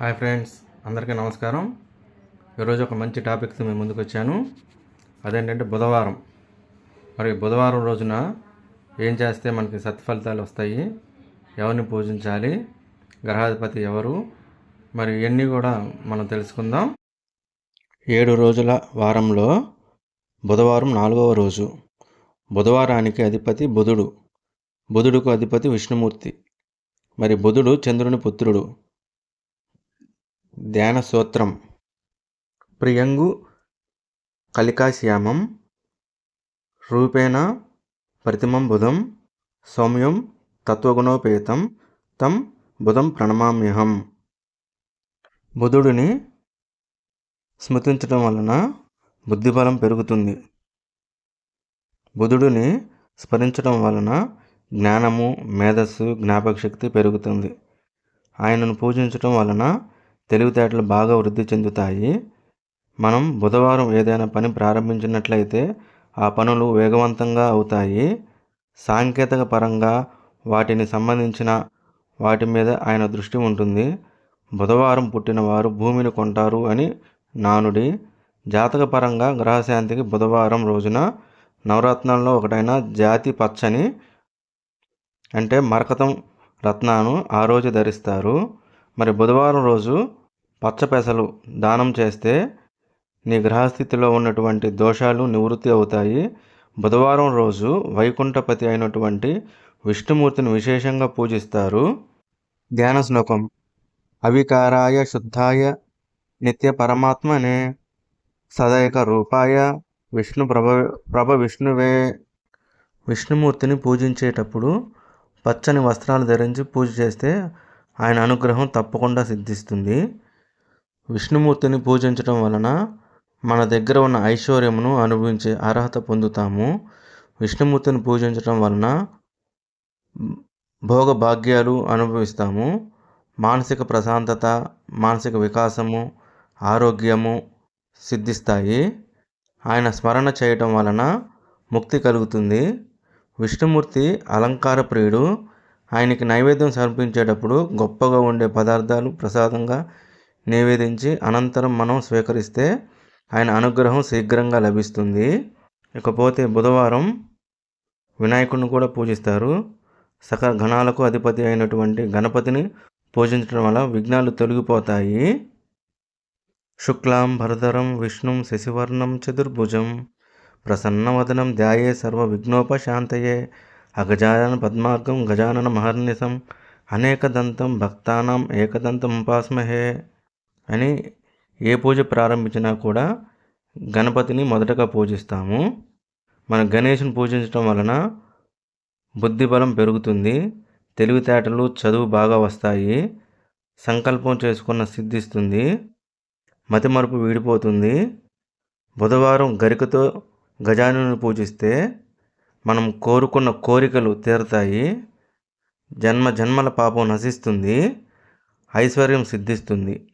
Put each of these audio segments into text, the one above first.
Hi friends అందరికీ నమస్కారం. ఈరోజు ఒక మంచి టాపిక్తో మేము ముందుకు వచ్చాను. అదేంటంటే బుధవారం. మరి బుధవారం రోజున ఏం చేస్తే మనకి సత్ఫలితాలు వస్తాయి? ఎవరిని పూజించాలి? గ్రహాధిపతి ఎవరు? మరి ఇవన్నీ కూడా మనం తెలుసుకుందాం. ఏడు రోజుల వారంలో బుధవారం నాలుగవ రోజు. బుధవారానికి అధిపతి బుధుడు. బుధుడుకు అధిపతి విష్ణుమూర్తి. మరి బుధుడు చంద్రుని పుత్రుడు. ధ్యాన సూత్రం. ప్రియంగు కలికాశ్యామం రూపేణ ప్రతిమం బుధం సౌమ్యం తత్వగుణోపేతం తం బుధం ప్రణమామ్యహం. బుధుడిని స్మృతించడం వలన బుద్ధిబలం పెరుగుతుంది. బుధుడిని స్మరించడం వలన జ్ఞానము మేధస్సు జ్ఞాపకశక్తి పెరుగుతుంది. ఆయనను పూజించడం వలన తెలివితేటలు బాగా వృద్ధి చెందుతాయి. మనం బుధవారం ఏదైనా పని ప్రారంభించినట్లయితే ఆ పనులు వేగవంతంగా అవుతాయి. సాంకేతిక పరంగా వాటిని సంబంధించిన వాటి మీద ఆయన దృష్టి ఉంటుంది. బుధవారం పుట్టిన వారు భూమిని కొంటారు అని నానుడి. జాతకపరంగా గ్రహశాంతికి బుధవారం రోజున నవరత్నాల్లో ఒకటైన జాతి పచ్చని అంటే మరకతం రత్నాను ఆ రోజు ధరిస్తారు. మరి బుధవారం రోజు పచ్చ పెసలు దానం చేస్తే నీ గ్రహస్థితిలో ఉన్నటువంటి దోషాలు నివృత్తి అవుతాయి. బుధవారం రోజు వైకుంఠపతి అయినటువంటి విష్ణుమూర్తిని విశేషంగా పూజిస్తారు. ధ్యాన శ్లోకం అవికారాయ శుద్ధాయ నిత్య పరమాత్మనే సదైక రూపాయ విష్ణు ప్రభ ప్రభ విష్ణువే. విష్ణుమూర్తిని పూజించేటప్పుడు పచ్చని వస్త్రాలు ధరించి పూజ చేస్తే ఆయన అనుగ్రహం తప్పకుండా సిద్ధిస్తుంది. విష్ణుమూర్తిని పూజించడం వలన మన దగ్గర ఉన్న ఐశ్వర్యమును అనుభవించే అర్హత పొందుతాము. విష్ణుమూర్తిని పూజించడం వలన భోగ భాగ్యాలు అనుభవిస్తాము. మానసిక ప్రశాంతత మానసిక వికాసము ఆరోగ్యము సిద్ధిస్తాయి. ఆయన స్మరణ చేయటం వలన ముక్తి కలుగుతుంది. విష్ణుమూర్తి అలంకార ప్రియుడు. ఆయనకి నైవేద్యం సమర్పించేటప్పుడు గొప్పగా ఉండే పదార్థాలు ప్రసాదంగా నివేదించి అనంతరం మనం స్వీకరిస్తే ఆయన అనుగ్రహం శీఘ్రంగా లభిస్తుంది. ఇకపోతే బుధవారం వినాయకుడిని కూడా పూజిస్తారు. సకల గణాలకు అధిపతి అయినటువంటి గణపతిని పూజించడం వల్ల విఘ్నాలు తొలగిపోతాయి. శుక్లాం భరధరం విష్ణుం శశివర్ణం చతుర్భుజం ప్రసన్నవదనం ధ్యాయే సర్వ విఘ్నోపశాంతయే అగజానన పద్మార్గం గజానన మహర్నిశం అనేకదంతం భక్తానాం ఏకదంతం ఉపాస్మహే. అని ఏ పూజ ప్రారంభించినా కూడా గణపతిని మొదటగా పూజిస్తాము. మన గణేషుని పూజించడం వలన బుద్ధిబలం పెరుగుతుంది. తెలివితేటలు చదువు బాగా వస్తాయి. సంకల్పం చేసుకున్న సిద్ధిస్తుంది మతిమరుపు వీడిపోతుంది. బుధవారం గరికతో గజానుని పూజిస్తే మనం కోరుకున్న కోరికలు తీరతాయి. జన్మ జన్మల పాపం నశిస్తుంది. ఐశ్వర్యం సిద్ధిస్తుంది.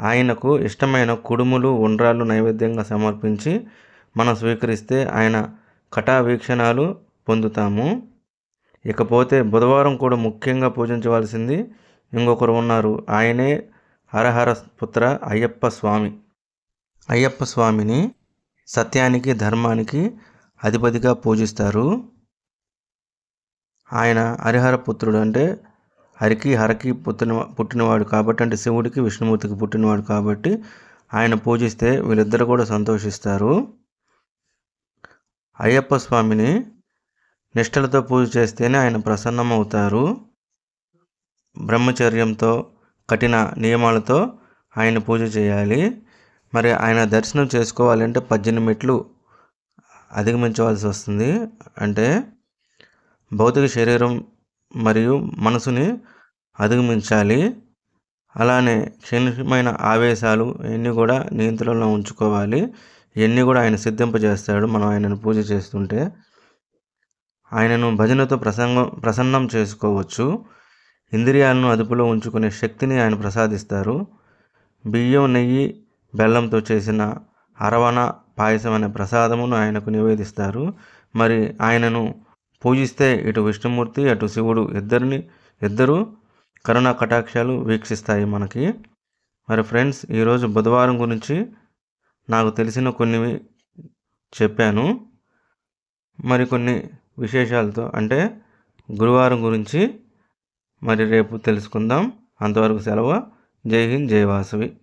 ఆయనకు ఇష్టమైన కుడుములు ఉండ్రాలు నైవేద్యంగా సమర్పించి మనం స్వీకరిస్తే ఆయన కటావీక్షణాలు పొందుతాము. ఇకపోతే బుధవారం కూడా ముఖ్యంగా పూజించవలసింది ఇంకొకరు ఉన్నారు. ఆయనే హరహర పుత్ర అయ్యప్ప స్వామి. అయ్యప్ప స్వామిని సత్యానికి ధర్మానికి అధిపతిగా పూజిస్తారు. ఆయన హరిహర పుత్రుడు అంటే హరికి హరకి పుట్టిన పుట్టినవాడు కాబట్టి అంటే శివుడికి విష్ణుమూర్తికి పుట్టినవాడు కాబట్టి ఆయన పూజిస్తే వీళ్ళిద్దరు కూడా సంతోషిస్తారు. అయ్యప్ప స్వామిని నిష్టలతో పూజ చేస్తేనే ఆయన ప్రసన్నమవుతారు. బ్రహ్మచర్యంతో కఠిన నియమాలతో ఆయన పూజ చేయాలి. మరి ఆయన దర్శనం చేసుకోవాలంటే పద్దెనిమిది మెట్లు అధిగమించవలసి వస్తుంది. అంటే భౌతిక శరీరం మరియు మనసుని అధిగమించాలి. అలానే క్షీణమైన ఆవేశాలు ఇవన్నీ కూడా నియంత్రణలో ఉంచుకోవాలి. ఇవన్నీ కూడా ఆయన సిద్ధింపజేస్తాడు. మనం ఆయనను పూజ చేస్తుంటే ఆయనను భజనతో ప్రసంగం ప్రసన్నం చేసుకోవచ్చు. ఇంద్రియాలను అదుపులో ఉంచుకునే శక్తిని ఆయన ప్రసాదిస్తారు. బియ్యం నెయ్యి బెల్లంతో చేసిన అరవణ పాయసం అనే ప్రసాదమును ఆయనకు నివేదిస్తారు. మరి ఆయనను పూజిస్తే ఇటు విష్ణుమూర్తి అటు శివుడు ఇద్దరిని ఇద్దరు కరుణ కటాక్షాలు వీక్షిస్తాయి మనకి. మరి ఫ్రెండ్స్ ఈరోజు బుధవారం గురించి నాకు తెలిసిన కొన్ని చెప్పాను. మరికొన్ని విశేషాలతో అంటే గురువారం గురించి మరి రేపు తెలుసుకుందాం. అంతవరకు సెలవు. జై హింద్ జై వాసవి.